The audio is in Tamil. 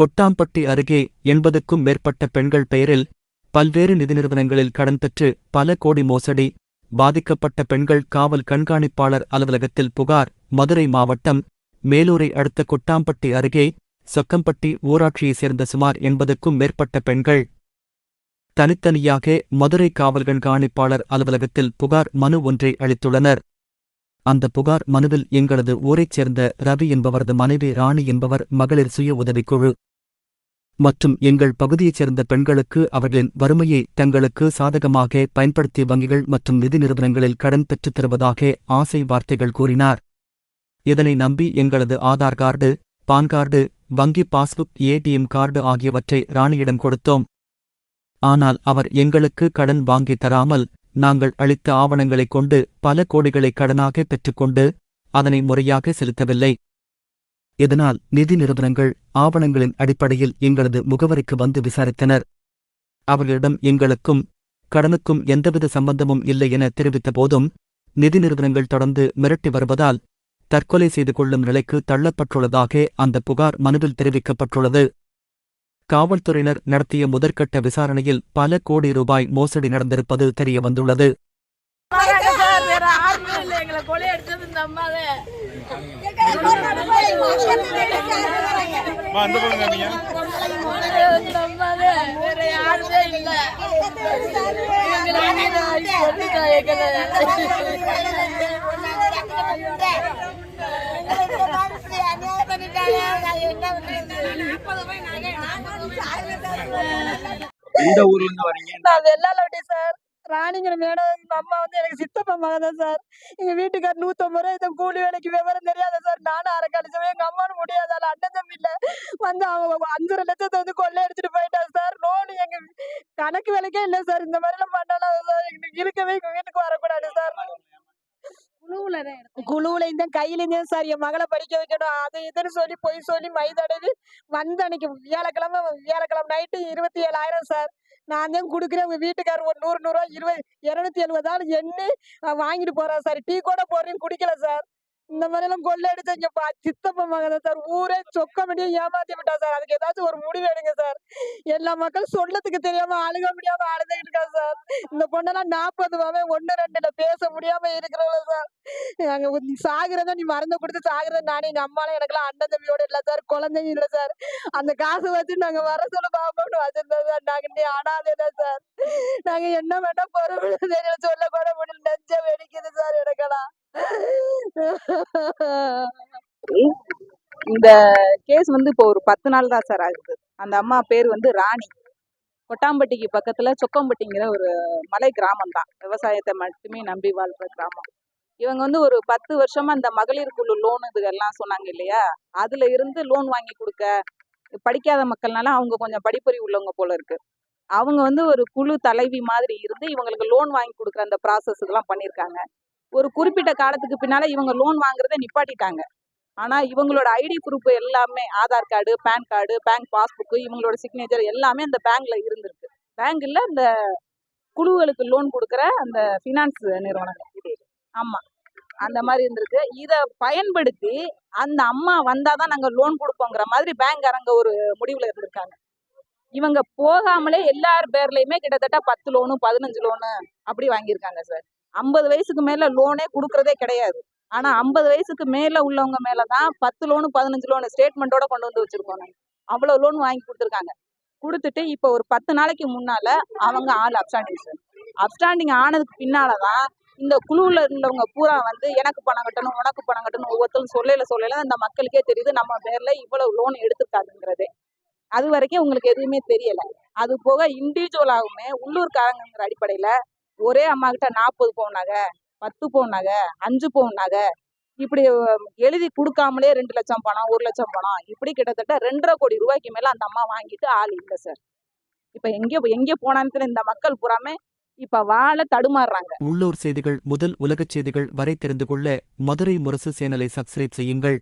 கொட்டாம்பட்டி அருகே எண்பதுக்கும் மேற்பட்ட பெண்கள் பெயரில் பல்வேறு நிதி நிறுவனங்களில் கடன் பெற்று பல கோடி மோசடி பாதிக்கப்பட்ட பெண்கள் காவல் கண்காணிப்பாளர் அலுவலகத்தில் புகார் மதுரை மாவட்டம் மேலூரை அடுத்த கொட்டாம்பட்டி அருகே சொக்கம்பட்டி ஊராட்சியைச் சேர்ந்த சுமார் எண்பதுக்கும் மேற்பட்ட பெண்கள். தனித்தனியாக மதுரை காவல் கண்காணிப்பாளர் அலுவலகத்தில் புகார் மனு ஒன்றை அளித்துள்ளனர். அந்த புகார் மனுவில் எங்களது ஊரைச் சேர்ந்த ரவி என்பவரது மனைவி ராணி என்பவர் மகளிர் சுய உதவிக்குழு மற்றும் எங்கள் பகுதியைச் சேர்ந்த பெண்களுக்கு அவர்களின் வறுமையை தங்களுக்கு சாதகமாக பயன்படுத்தி வங்கிகள் மற்றும் நிதி நிறுவனங்களில் கடன் பெற்றுத் தருவதாக ஆசை வார்த்தைகள் கூறினார். இதனை நம்பி எங்களது ஆதார் கார்டு பான் கார்டு வங்கி பாஸ்புக் ஏடிஎம் கார்டு ஆகியவற்றை ராணியிடம் கொடுத்தோம். ஆனால் அவர் எங்களுக்கு கடன் வாங்கித் தராமல் நாங்கள் அளித்த ஆவணங்களைக் கொண்டு பல கோடிகளை கடனாக பெற்றுக்கொண்டு அதனை முறையாக செலுத்தவில்லை. இதனால் நிதி நிறுவனங்கள் ஆவணங்களின் அடிப்படையில் எங்களது முகவரிக்கு வந்து விசாரித்தனர். அவர்களிடம் எங்களுக்கும் கடனுக்கும் எந்தவித சம்பந்தமும் இல்லை என தெரிவித்த போதும் நிதி நிறுவனங்கள் தொடர்ந்து மிரட்டி வருவதால் தற்கொலை செய்து கொள்ளும் நிலைக்கு தள்ளப்பட்டுள்ளதாக அந்த புகார் மனுவில் தெரிவிக்கப்பட்டுள்ளது. காவல்துறையினர் நடத்திய முதற்கட்ட விசாரணையில் பல கோடி ரூபாய் மோசடி நடந்திருப்பது தெரியவந்துள்ளது. வேற யாருமே இல்லை. எங்களை கொலை அடிச்சது இந்த அம்மாவே. அம்மாவே. வேற யாருமே இல்லை. எங்களை வந்து கொண்டுட்டா எந்த ஊர்ல இருந்து வரீங்க? நான் வெள்ளாலவட்டி சார். ராணிங்கிற மேடம் எங்க அம்மா வந்து எனக்கு சித்தப்பா மகன் தான் சார். எங்க வீட்டுக்கார் நூத்தம்பது ரூபாய் இந்த கூலி வேலைக்கு விவரம் தெரியாத சார். நானும் அரக்கடிச்சவன் எங்க அம்மாவும் முடியாதால அண்ணன் தம்பி இல்ல. வந்து அவங்க அஞ்சரை லட்சத்தை வந்து கொள்ளை அடிச்சுட்டு போயிட்டாங்க சார். லோன் எங்க கணக்கு வேலைக்கே இல்ல சார். இந்த மாதிரி எல்லாம் பண்ணலாம் சார் எங்களுக்கு இருக்கவே எங்க வீட்டுக்கு வரக்கூடாது சார். குழுவுல இந்த கையில இருந்தே சார். என் மகளை படிக்க வைக்கணும். அது இதுன்னு சொல்லி போய் சொல்லி மைதடவி வந்த அன்னைக்கு வியாழக்கிழமை வியாழக்கிழமை நைட்டு இருபத்தி ஏழாயிரம் சார். நான் தான் கொடுக்குறேன். உங்க வீட்டுக்காரர் ஒரு நூறு நூறுரூவா இருபது இருநூத்தி எழுபதாலும் எண்ணி வாங்கிட்டு போறேன் சார். டீ கூட போடுறேன் குடிக்கல சார். இந்த மாதிரி எல்லாம் கொள்ளை இங்க பா- சித்தப்பா மகன் சார். ஊரே சொக்க முடியும் ஏமாத்தி விட்டா சார். அதுக்கு ஏதாச்சும் ஒரு முடிவு எடுங்க சார். எல்லா மக்களும் சொல்லத்துக்கு தெரியாம அழுக முடியாம அழுதுகிட்டு சார். இந்த பொண்ணெல்லாம் நாற்பது வாவே ஒண்ணு ரெண்டுல பேச முடியாம இருக்கிறவங்க சார். நாங்க உன் நீ மருந்து கொடுத்து சாகிறத நானே எங்க அம்மாலாம் எனக்குலாம் அண்ணன் தம்பியோட இல்ல சார் குழந்தையும் இல்ல சார். அந்த காசை வச்சு நாங்க வர சொல்ல பாப்போம்னு வச்சிருந்தோம் சார். நாங்க நீ ஆடாதே தான் சார். நாங்க என்ன வேணா பொறுப்பு தெரியல சொல்ல கூட முடியல. நெஞ்ச வெடிக்குது சார் எனக்கெல்லாம். இந்த கேஸ் வந்து இப்போ ஒரு பத்து நாள் தான் சார் ஆகுது. அந்த அம்மா பேர் வந்து ராணி. கொட்டாம்பட்டிக்கு பக்கத்தில் சொக்கம்பட்டிங்கிற ஒரு மலை கிராமம் தான் விவசாயத்தை மட்டுமே நம்பி வாழ்ற கிராமம். இவங்க வந்து ஒரு பத்து வருஷமா இந்த மகளிர் குழு லோன் இதுகெல்லாம் சொன்னாங்க இல்லையா? அதுல இருந்து லோன் வாங்கி கொடுக்க படிக்காத மக்கள்னால அவங்க கொஞ்சம் படிப்பறிவு உள்ளவங்க போல இருக்கு. அவங்க வந்து ஒரு குழு தலைவி மாதிரி இருந்து இவங்களுக்கு லோன் வாங்கி கொடுக்குற அந்த ப்ராசஸ் இதெல்லாம் பண்ணியிருக்காங்க ஒரு குறிப்பிட்ட காலத்துக்கு பின்னால இவங்க லோன் வாங்குறத நிப்பாட்டிட்டாங்க. ஆனால் இவங்களோட ஐடி ப்ரூஃப் எல்லாமே Aadhaar card PAN card bank passbook இவங்களோட சிக்னேச்சர் எல்லாமே அந்த பேங்க்ல இருந்திருக்கு. பேங்க்ல அந்த குழுக்களுக்கு லோன் கொடுக்குற அந்த ஃபினான்ஸ் நிறுவனங்கள். இது அந்த மாதிரி இருந்திருக்கு. இதை பயன்படுத்தி அந்த அம்மா வந்தால் தான் நாங்கள் லோன் கொடுப்போங்கிற மாதிரி பேங்க்காரங்க ஒரு முடிவில் இருந்திருக்காங்க. இவங்க போகாமலே எல்லார் பேர்லையுமே கிட்டத்தட்ட பத்து லோனு பதினஞ்சு லோனு அப்படி வாங்கியிருக்காங்க சார். ஐம்பது வயசுக்கு மேலே லோனே கொடுக்குறதே கிடையாது. ஆனா ஐம்பது வயசுக்கு மேல உள்ளவங்க மேலதான் பத்து லோனு பதினஞ்சு லோனு ஸ்டேட்மெண்ட்டோட கொண்டு வந்து வச்சிருக்கோம் நாங்கள் அவ்வளவு லோன் வாங்கி கொடுத்துருக்காங்க. கொடுத்துட்டு இப்போ ஒரு பத்து நாளைக்கு முன்னால அவங்க ஆள் அப்ஸ்டாண்டிங் சார் அப்ஸ்டாண்டிங் ஆனதுக்கு பின்னாலதான் இந்த குழுவுல இருந்தவங்க பூரா வந்து எனக்கு பணம் கட்டணும் உனக்கு பணம் கட்டணும் ஒவ்வொருத்தரும் சொல்லல சொல்லல அந்த மக்களுக்கே தெரியுது நம்ம பேர்ல இவ்வளவு லோன் எடுத்துருக்காதுங்கிறதே அது வரைக்கும் உங்களுக்கு எதுவுமே தெரியல. அது போக இண்டிவிஜுவலாகவுமே உள்ளூர்காரங்கிற அடிப்படையில ஒரே அம்மா கிட்ட நாற்பது பவுன் நகை பத்து பவுன் நகை அஞ்சு பவுன் நகை இப்படி எழுதி கொடுக்காமலே ரெண்டு லட்சம் பணம் ஒரு லட்சம் பணம் இப்படி கிட்டத்தட்ட ரெண்டரை கோடி ரூபாய்க்கு மேல அந்த அம்மா வாங்கிட்டு ஆள் இல்லை சார் இப்ப எங்கே எங்கே போனான்னு இந்த மக்கள் புறாமே இப்ப வாழ தடுமாறுறாங்க. உள்ளூர் செய்திகள் முதல் உலகச் செய்திகள் வரை தெரிந்து கொள்ள மதுரை முரசு சேனலை சப்ஸ்கிரைப் செய்யுங்கள்.